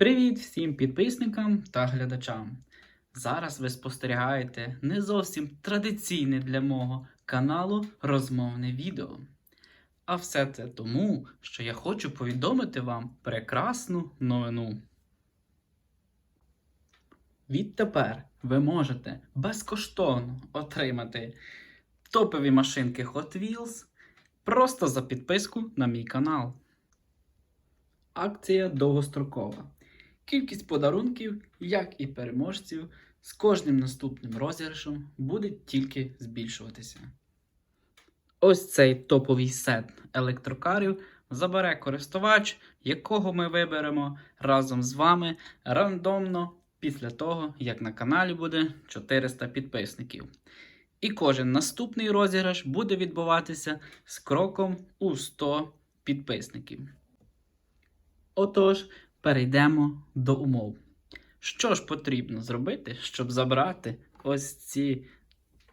Привіт всім підписникам та глядачам! Зараз ви спостерігаєте не зовсім традиційне для мого каналу розмовне відео. А все це тому, що я хочу повідомити вам прекрасну новину. Відтепер ви можете безкоштовно отримати топові машинки Hot Wheels просто за підписку на мій канал. Акція довгострокова. Кількість подарунків, як і переможців, з кожним наступним розіграшем буде тільки збільшуватися. Ось цей топовий сет електрокарів забере користувач, якого ми виберемо разом з вами рандомно після того, як на каналі буде 400 підписників. І кожен наступний розіграш буде відбуватися з кроком у 100 підписників. Отож, перейдемо до умов. Що ж потрібно зробити, щоб забрати ось ці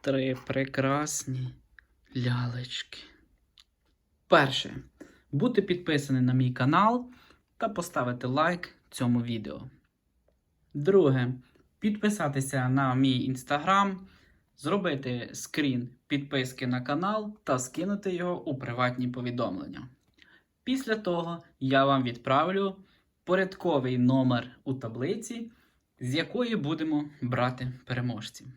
три прекрасні лялечки? Перше, бути підписаний на мій канал та поставити лайк цьому відео. Друге, підписатися на мій інстаграм, зробити скрін підписки на канал та скинути його у приватні повідомлення. Після того я вам відправлю порядковий номер у таблиці, з якої будемо брати переможців.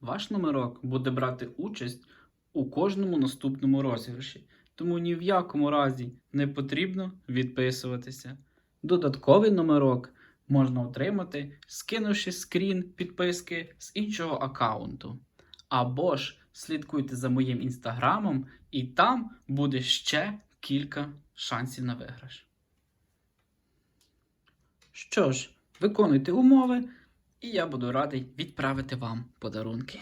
Ваш номерок буде брати участь у кожному наступному розіграші, тому ні в якому разі не потрібно відписуватися. Додатковий номерок можна отримати, скинувши скрін підписки з іншого аккаунту. Або ж слідкуйте за моїм інстаграмом, і там буде ще кілька шансів на виграш. Що ж, виконуйте умови, і я буду радий відправити вам подарунки.